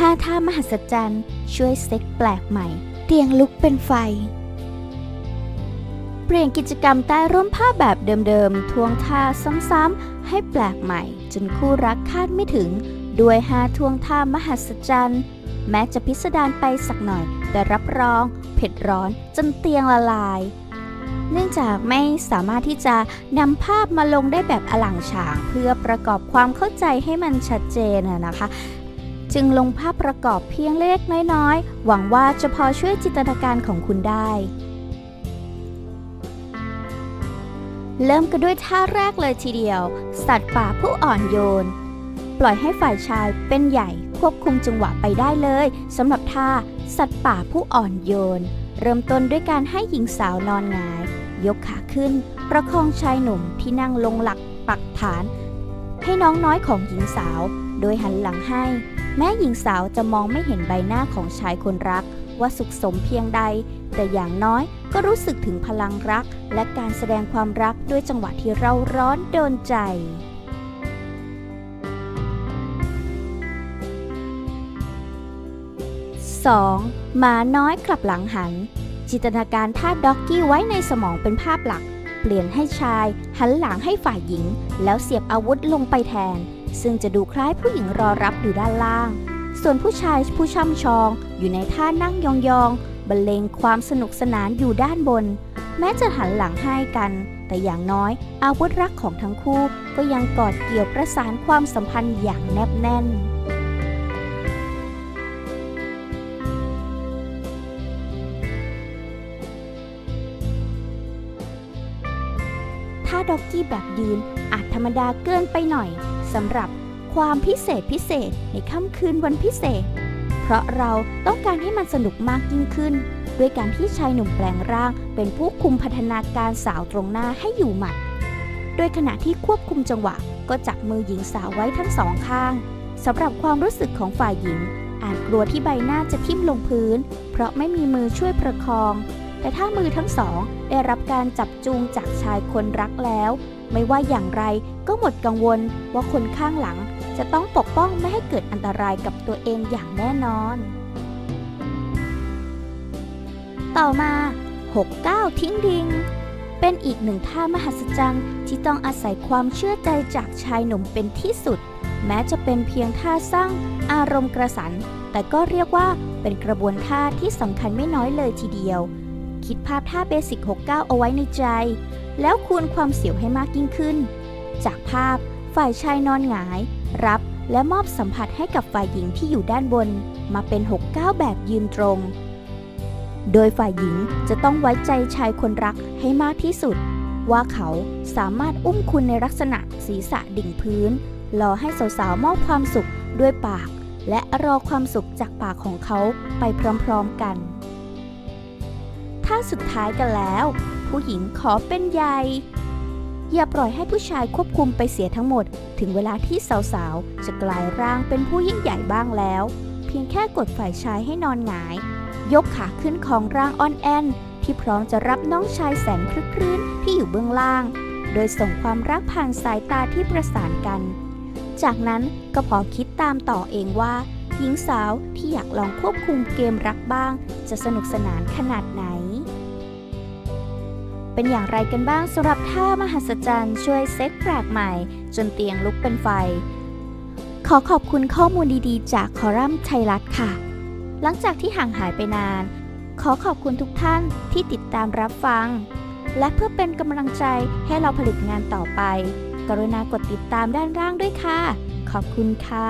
ห้าท่ามหัศจรรย์ ช่วยเซ็กแปลกใหม่ เตียงลุกเป็นไฟ เปลี่ยนกิจกรรมใต้ร่มผ้าแบบเดิมๆ ทวงท่าซ้ำๆ ให้แปลกใหม่ จนคู่รักคาดไม่ถึง ด้วยห้าทวงท่ามหัศจรรย์ แม้จะพิสดารไปสักหน่อย แต่รับรอง เผ็ดร้อนจนเตียงละลาย เนื่องจากไม่สามารถที่จะนำภาพมาลงได้แบบอลังฉาง เพื่อประกอบความเข้าใจให้มันชัดเจนนะนะคะ จึงลงภาพประกอบเพียงเล็กน้อยๆ หวังว่าจะพอช่วยจินตนาการของคุณได้ เริ่มกันด้วยท่าแรกเลยทีเดียว สัตว์ป่าผู้อ่อนโยน ปล่อยให้ฝ่ายชายเป็นใหญ่ควบคุมจังหวะไปได้เลยสำหรับท่าสัตว์ป่าผู้อ่อนโยน เริ่มต้นด้วยการให้หญิงสาวนอนหงาย ยกขาขึ้น ประคองชายหนุ่มที่นั่งลงหลักปักฐาน ให้น้องน้อยของหญิงสาว โดยหันหลังให้ แม้หญิงสาวจะมองไม่เห็นใบหน้าของชายคนรัก ว่าสุขสมเพียงใด แต่อย่างน้อยก็รู้สึกถึงพลังรัก และการแสดงความรักด้วยจังหวะที่เราร้อนโดนใจ 2. หมาน้อยกลับหลังหัน จินตนาการท่าด็อกกี้ไว้ในสมองเป็นภาพหลัก เปลี่ยนให้ชาย หันหลังให้ฝ่ายหญิง แล้วเสียบอาวุธลงไปแทน ซึ่งจะดูคล้ายผู้หญิงรอรับอยู่ด้านล่าง ส่วนผู้ชายผู้ช่ำชอง อยู่ในท่านั่งยองๆบรรเลงความสนุกสนานอยู่ด้านบน แม้จะหันหลังให้กัน แต่อย่างน้อยอาวุธรักของทั้งคู่ก็ยังกอดเกี่ยวประสานความสัมพันธ์อย่างแนบแน่นถ้าด็อกกี้แบบยืนอาจธรรมดาเกินไปหน่อย สำหรับความพิเศษพิเศษในค่ำคืนวันพิเศษ เพราะเราต้องการให้มันสนุกมากยิ่งขึ้น ด้วยการที่ชายหนุ่มแปลงร่างเป็นผู้คุมพัฒนาการสาวตรงหน้าให้อยู่หมัด โดยขณะที่ควบคุมจังหวะ ก็จับมือหญิงสาวไว้ทั้งสองข้างสำหรับความรู้สึกของฝ่ายหญิง อาจกลัวที่ใบหน้าจะทิ่มลงพื้น เพราะไม่มีมือช่วยประคอง แต่ถ้ามือทั้งสอง ได้รับการจับจูงจากชายคนรักแล้ว ไม่ว่าอย่างไรก็หมดกังวลว่าคนข้างหลังจะต้องปกป้องไม่ให้เกิดอันตรายกับตัวเองอย่างแน่นอน ต่อมา 69 ทิ้งดิง เป็นอีกหนึ่งท่ามหัศจรรย์ที่ต้องอาศัยความเชื่อใจจากชายหนุ่มเป็นที่สุด แม้จะเป็นเพียงท่าสร้างอารมณ์กระสัน แต่ก็เรียกว่าเป็นกระบวนท่าที่สำคัญไม่น้อยเลยทีเดียว คิดภาพท่าเบสิก69 เอาไว้ในใจ แล้วคูณความเสียวให้มากยิ่งขึ้น จากภาพฝ่ายชายนอนหงาย รับและมอบสัมผัสให้กับฝ่ายหญิงที่อยู่ด้านบน มาเป็น 69 แบบยืนตรง โดยฝ่ายหญิงจะต้องไว้ใจชายคนรักให้มากที่สุด ว่าเขาสามารถอุ้มคุณในลักษณะศีรษะดิ่งพื้นรอให้สาวๆมอบความสุขด้วยปาก และรอความสุขจากปากของเขาไปพร้อมๆกัน ถ้าสุดท้ายกันแล้ว ผู้หญิงขอเป็นใยอย่าปล่อยให้ผู้ชายควบคุมไปเสียทั้งหมด ถึงเวลาที่สาวๆ จะกลายร่างเป็นผู้ยิ่งใหญ่บ้างแล้ว เพียงแค่กดฝ่ายชายให้นอนหงาย ยกขาขึ้นของร่างอ่อนแอนที่พร้อมจะรับน้องชายแสนคลึกครื้นที่อยู่เบื้องล่าง โดยส่งความรักผ่านสายตาที่ประสานกัน จากนั้นก็พอคิดตามต่อเองว่า หญิงสาวที่อยากลองควบคุมเกมรักบ้าง จะสนุกสนานขนาดไหน เป็นอย่างไรกันบ้างสำหรับท่ามหัศจรรย์ช่วยเซ็กแปลกใหม่ จนเตียงลุกเป็นไฟ ขอขอบคุณข้อมูลดีๆ จากคอรัมน์ไทยรัฐค่ะ หลังจากที่ห่างหายไปนาน ขอขอบคุณทุกท่านที่ติดตามรับฟัง และเพื่อเป็นกำลังใจให้เราผลิตงานต่อไป กรุณากดติดตามด้านล่างด้วยค่ะ ขอบคุณค่ะ